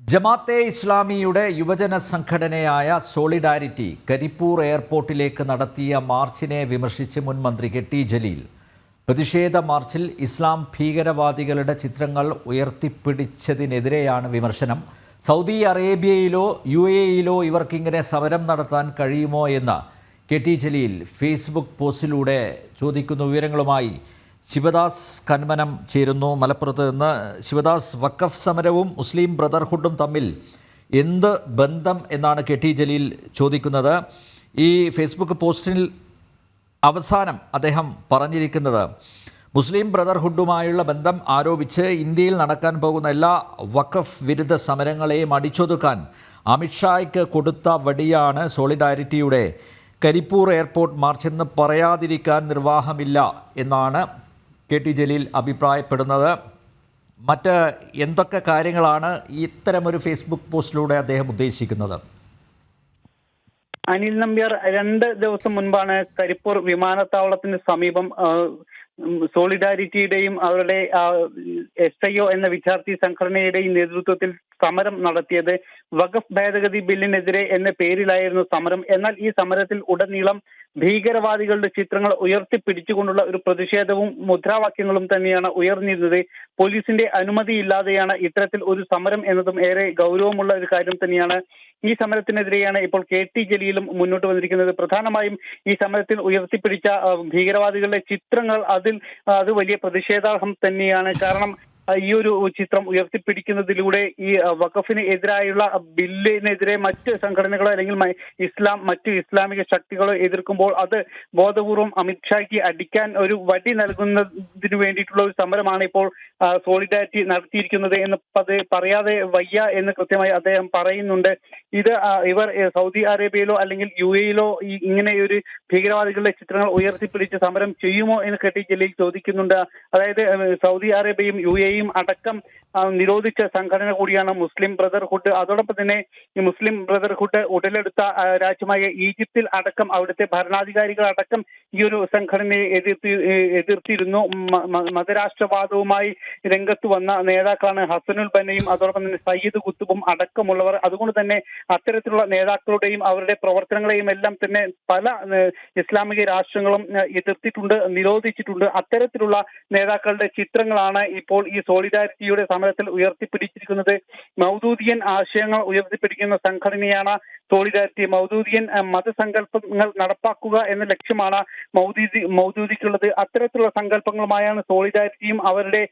ജമാത്തെ ഇസ്ലാമിയുടെ യുവജന സംഘടനയായ സോളിഡാരിറ്റി കരിപ്പൂർ എയർപോർട്ടിലേക്ക് നടത്തിയ മാർച്ചിനെ വിമർശിച്ച് മുൻ മന്ത്രി കെ ടി ജലീൽ. പ്രതിഷേധ മാർച്ചിൽ ഇസ്ലാം ഭീകരവാദികളുടെ ചിത്രങ്ങൾ ഉയർത്തിപ്പിടിച്ചതിനെതിരെയാണ് വിമർശനം. സൗദി അറേബ്യയിലോ യു എയിലോ ഇവർക്കിങ്ങനെ സമരം നടത്താൻ കഴിയുമോ എന്ന് കെ ടി ജലീൽ ഫേസ്ബുക്ക് പോസ്റ്റിലൂടെ ചോദിക്കുന്ന വിവരങ്ങളുമായി ശിവദാസ് കന്മനം ചേരുന്നു. മലപ്പുറത്ത് നിന്ന് ശിവദാസ് വഖഫ് സമരവും മുസ്ലിം ബ്രദർഹുഡും തമ്മിൽ എന്ത് ബന്ധം എന്നാണ് കെ ടി ജലീൽ ചോദിക്കുന്നത്. ഈ ഫേസ്ബുക്ക് പോസ്റ്റിൽ അവസാനം അദ്ദേഹം പറഞ്ഞിരിക്കുന്നത് മുസ്ലിം ബ്രദർഹുഡുമായുള്ള ബന്ധം ആരോപിച്ച് ഇന്ത്യയിൽ നടക്കാൻ പോകുന്ന എല്ലാ വഖഫ് വിരുദ്ധ സമരങ്ങളെയും അടിച്ചൊതുക്കാൻ അമിത്ഷായ്ക്ക് കൊടുത്ത വടിയാണ് സോളിഡാരിറ്റിയുടെ. കരിപ്പൂർ എയർപോർട്ട് മാർച്ചെന്ന് പറയാതിരിക്കാൻ നിർവാഹമില്ല എന്നാണ് കെ ടി ജലീൽ അഭിപ്രായപ്പെടുന്നത്. മറ്റ് എന്തൊക്കെ കാര്യങ്ങളാണ് ഇത്തരമൊരു ഫേസ്ബുക്ക് പോസ്റ്റിലൂടെ അദ്ദേഹം ഉദ്ദേശിക്കുന്നത്? അനിൽ നമ്പ്യാർ രണ്ട് ദിവസം മുൻപാണ് കരിപ്പൂർ വിമാനത്താവളത്തിന് സമീപം സോളിഡാരിറ്റിയുടെയും അവരുടെ എസ് ഐ ഒ എന്ന വിദ്യാർത്ഥി സംഘടനയുടെയും നേതൃത്വത്തിൽ സമരം നടത്തിയത് വഖഫ് ഭേദഗതി ബില്ലിനെതിരെ എന്ന പേരിലായിരുന്നു സമരം. എന്നാൽ ഈ സമരത്തിൽ ഉടനീളം ഭീകരവാദികളുടെ ചിത്രങ്ങൾ ഉയർത്തിപ്പിടിച്ചുകൊണ്ടുള്ള ഒരു പ്രതിഷേധവും മുദ്രാവാക്യങ്ങളും തന്നെയാണ് ഉയർന്നിരുന്നത്. പോലീസിന്റെ അനുമതിയില്ലാതെയാണ് ഇത്തരത്തിൽ ഒരു സമരം എന്നതും ഏറെ ഗൗരവമുള്ള ഒരു കാര്യം തന്നെയാണ് ഈ സമരത്തിനെതിരെയാണ് ഇപ്പോൾ കെ ടി ജലീലും മുന്നോട്ട് വന്നിരിക്കുന്നത്. പ്രധാനമായും ഈ സമരത്തിൽ ഉയർത്തിപ്പിടിച്ച ഭീകരവാദികളുടെ ചിത്രങ്ങൾ അതിൽ അത് വലിയ പ്രതിഷേധാർഹം തന്നെയാണ്. കാരണം ഈ ഒരു ചിത്രം ഉയർത്തിപ്പിടിക്കുന്നതിലൂടെ ഈ വഖഫിന് എതിരായുള്ള ബില്ലിനെതിരെ മറ്റ് സംഘടനകളോ അല്ലെങ്കിൽ ഇസ്ലാം മറ്റ് ഇസ്ലാമിക ശക്തികളോ എതിർക്കുമ്പോൾ അത് ബോധപൂർവം അമിത്ഷായ്ക്ക് അടിക്കാൻ ഒരു വടി നൽകുന്നതിന് വേണ്ടിയിട്ടുള്ള ഒരു സമരമാണ് ഇപ്പോൾ സോളിഡാരിറ്റി നടത്തിയിരിക്കുന്നത് എന്ന് അത് പറയാതെ വയ്യ എന്ന് കൃത്യമായി അദ്ദേഹം പറയുന്നുണ്ട്. ഇത് ഇവർ സൗദി അറേബ്യയിലോ അല്ലെങ്കിൽ യു എയിലോ ഇങ്ങനെ ഒരു ഭീകരവാദികളുടെ ചിത്രങ്ങൾ ഉയർത്തിപ്പിടിച്ച് സമരം ചെയ്യുമോ എന്ന് കെട്ടി ജലീൽ ചോദിക്കുന്നുണ്ട്. അതായത് സൗദി അറേബ്യയും യു എയും അടക്കം നിരോധിച്ച സംഘടന കൂടിയാണ് മുസ്ലിം ബ്രദർഹുഡ്. അതോടൊപ്പം തന്നെ ഈ മുസ്ലിം ബ്രദർഹുഡ് ഉടലെടുത്ത രാജ്യമായ ഈജിപ്തിൽ അടക്കം അവിടുത്തെ ഭരണാധികാരികൾ അടക്കം ഈ ഒരു സംഘടനയെ എതിർത്തി എതിർത്തിരുന്നു. മതരാഷ്ട്രവാദവുമായി രംഗത്ത് വന്ന നേതാക്കളാണ് ഹസനുൽ ബന്നയും അതോടൊപ്പം തന്നെ സയ്യിദ് കുത്തുബും അടക്കമുള്ളവർ. അതുകൊണ്ട് തന്നെ അത്തരത്തിലുള്ള നേതാക്കളുടെയും അവരുടെ പ്രവർത്തനങ്ങളെയും എല്ലാം തന്നെ പല ഇസ്ലാമിക രാഷ്ട്രങ്ങളും എതിർത്തിട്ടുണ്ട് നിരോധിച്ചിട്ടുണ്ട്. അത്തരത്തിലുള്ള നേതാക്കളുടെ ചിത്രങ്ങളാണ് ഇപ്പോൾ ഈ സോളിഡാരിറ്റിയുടെ സമരത്തിൽ ഉയർത്തിപ്പിടിച്ചിരിക്കുന്നത് മൗദൂദിയൻ ആശയങ്ങൾ ഉയർത്തിപ്പിടിക്കുന്ന സംഘടനയാണ് സോളിഡാരിറ്റി മൗദൂദിയൻ മതസങ്കല്പങ്ങൾ നടപ്പാക്കുക എന്ന ലക്ഷ്യമാണ് മൗദൂദി മൗദൂദിക്കുള്ളത്. അത്തരത്തിലുള്ള സങ്കല്പങ്ങളുമായാണ് സോളിഡാരിറ്റിയും അവരുടെ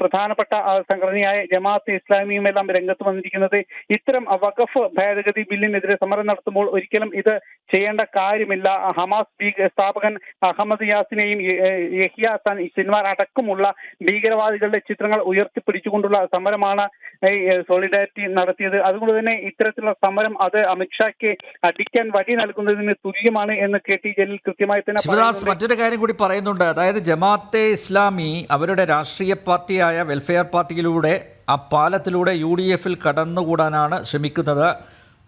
പ്രധാനപ്പെട്ട സംഘടനയായ ജമാഅത്ത് ഇസ്ലാമിയും എല്ലാം രംഗത്ത് വന്നിരിക്കുന്നത്. ഇത്തരം വഖഫ് ഭേദഗതി ബില്ലിനെതിരെ സമരം നടത്തുമ്പോൾ ഒരിക്കലും ഇത് ചെയ്യേണ്ട കാര്യമില്ല. ഹമാസ് സ്ഥാപകൻ അഹമ്മദ് യാസിനെയും യഹിയ ഹസാൻ സിൻവാർ അടക്കമുള്ള ഭീകരവാദികളുടെ ചിത്രങ്ങൾ ഉയർത്തിപ്പിടിച്ചുകൊണ്ടുള്ള സമരമാണ് സോളിഡാരിറ്റി നടത്തിയത്. അതുകൊണ്ട് തന്നെ ഇത്തരത്തിലുള്ള സമരം അത് അമിത്ഷായ്ക്ക് അടിക്കാൻ വഴി നൽകുന്നതിന് തുല്യമാണ് എന്ന് കെ ടി ജലീൽ കൃത്യമായി തന്നെ ശിവദാസ് മറ്റൊരു കാര്യം കൂടി പറയുന്നുണ്ട്. അതായത് ജമാഅത്തെ ഇസ്ലാമി അവരുടെ രാഷ്ട്രീയ പാർട്ടിയായ വെൽഫെയർ പാർട്ടിയിലൂടെ ആ പാലത്തിലൂടെ യു ഡി എഫിൽ കടന്നുകൂടാനാണ് ശ്രമിക്കുന്നത്.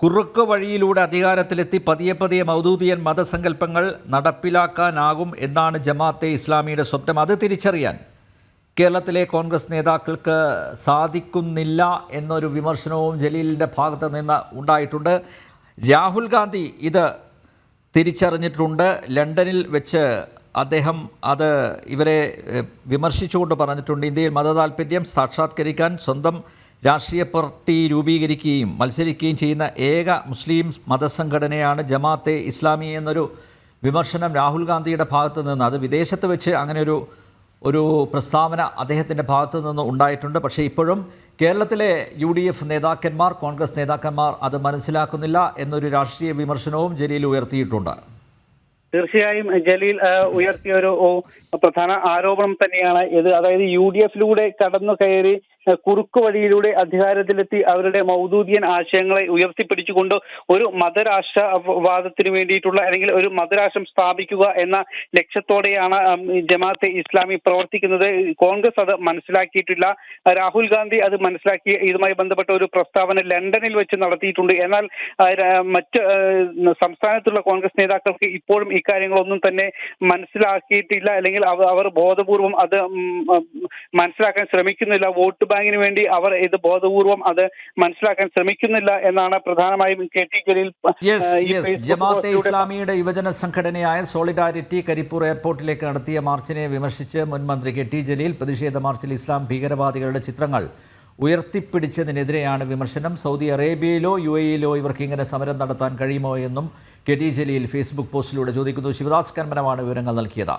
കുറുക്ക് വഴിയിലൂടെ അധികാരത്തിലെത്തി പതിയെ പതിയെ മൗദൂദിയൻ മതസങ്കല്പങ്ങൾ നടപ്പിലാക്കാനാകും എന്നാണ് ജമാഅത്തെ ഇസ്ലാമിയുടെ സ്വപ്നം. അത് തിരിച്ചറിയാൻ കേരളത്തിലെ കോൺഗ്രസ് നേതാക്കൾക്ക് സാധിക്കുന്നില്ല എന്നൊരു വിമർശനവും ജലീലിന്റെ ഭാഗത്ത് നിന്ന് ഉണ്ടായിട്ടുണ്ട്. രാഹുൽ ഗാന്ധി ഇത് തിരിച്ചറിഞ്ഞിട്ടുണ്ട്. ലണ്ടനിൽ വെച്ച് അദ്ദേഹം അത് ഇവരെ വിമർശിച്ചുകൊണ്ട് പറഞ്ഞിട്ടുണ്ട്. ഇന്ത്യയിൽ മതതാൽപര്യം സാക്ഷാത്കരിക്കാൻ സ്വന്തം രാഷ്ട്രീയ പാർട്ടി രൂപീകരിക്കുകയും മത്സരിക്കുകയും ചെയ്യുന്ന ഏക മുസ്ലിം മതസംഘടനയാണ് ജമാഅത്തെ ഇസ്ലാമി എന്നൊരു വിമർശനം രാഹുൽ ഗാന്ധിയുടെ ഭാഗത്ത് നിന്ന് അത് വിദേശത്ത് വെച്ച് അങ്ങനെ ഒരു പ്രസ്താവന അദ്ദേഹത്തിന്റെ ഭാഗത്തു നിന്ന് ഉണ്ടായിട്ടുണ്ട്. പക്ഷേ ഇപ്പോഴും കേരളത്തിലെ യു ഡി എഫ് നേതാക്കന്മാർ കോൺഗ്രസ് നേതാക്കന്മാർ അത് മനസ്സിലാക്കുന്നില്ല എന്നൊരു രാഷ്ട്രീയ വിമർശനവും ജലീൽ ഉയർത്തിയിട്ടുണ്ട്. തീർച്ചയായും ജലീൽ ഉയർത്തിയ ഒരു പ്രധാന ആരോപണം തന്നെയാണ് ഇത്. അതായത് യു ഡി എഫിലൂടെ കടന്നു കയറി കുറുക്കു വഴിയിലൂടെ അധികാരത്തിലെത്തി അവരുടെ മൗദൂദിയൻ ആശയങ്ങളെ ഉയർത്തിപ്പിടിച്ചുകൊണ്ട് ഒരു മതരാഷ്ട്രവാദത്തിന് വേണ്ടിയിട്ടുള്ള അല്ലെങ്കിൽ ഒരു മതരാഷ്ട്രം സ്ഥാപിക്കുക എന്ന ലക്ഷ്യത്തോടെയാണ് ജമാഅത്തെ ഇസ്ലാമി പ്രവർത്തിക്കുന്നത്. കോൺഗ്രസ് അത് മനസ്സിലാക്കിയിട്ടില്ല. രാഹുൽ ഗാന്ധി അത് മനസ്സിലാക്കി ഇതുമായി ബന്ധപ്പെട്ട ഒരു പ്രസ്താവന ലണ്ടനിൽ വെച്ച് നടത്തിയിട്ടുണ്ട്. എന്നാൽ മറ്റ് സംസ്ഥാനത്തുള്ള കോൺഗ്രസ് നേതാക്കൾക്ക് ഇപ്പോഴും ഇക്കാര്യങ്ങളൊന്നും തന്നെ മനസ്സിലാക്കിയിട്ടില്ല. അല്ലെങ്കിൽ അവർ ബോധപൂർവം അത് മനസ്സിലാക്കാൻ ശ്രമിക്കുന്നില്ല. വോട്ട് ബാങ്കിന് വേണ്ടി അവർ ഇത് ബോധപൂർവം അത് മനസ്സിലാക്കാൻ ശ്രമിക്കുന്നില്ല എന്നാണ് പ്രധാനമായും കെ ടി ജലീൽ ജമാഅത്തെ ഇസ്ലാമിയുടെ യുവജന സംഘടനയായ സോളിഡാരിറ്റി കരിപ്പൂർ എയർപോർട്ടിലേക്ക് നടത്തിയ മാർച്ചിനെ വിമർശിച്ച് മുൻ മന്ത്രി കെ ടി ജലീൽ പ്രതിഷേധ മാർച്ചിൽ ഇസ്ലാം ഭീകരവാദികളുടെ ചിത്രങ്ങൾ ഉയർത്തിപ്പിടിച്ചതിനെതിരെയാണ് വിമർശനം. സൗദി അറേബ്യയിലോ യു എയിലോ ഇവർക്ക് ഇങ്ങനെ സമരം നടത്താൻ കഴിയുമോ എന്നും കെ ടി ജലീൽ ഫേസ്ബുക്ക് പോസ്റ്റിലൂടെ ചോദിക്കുന്നു. ശിവദാസ് കന്മനമാണ് വിവരങ്ങൾ നൽകിയത്.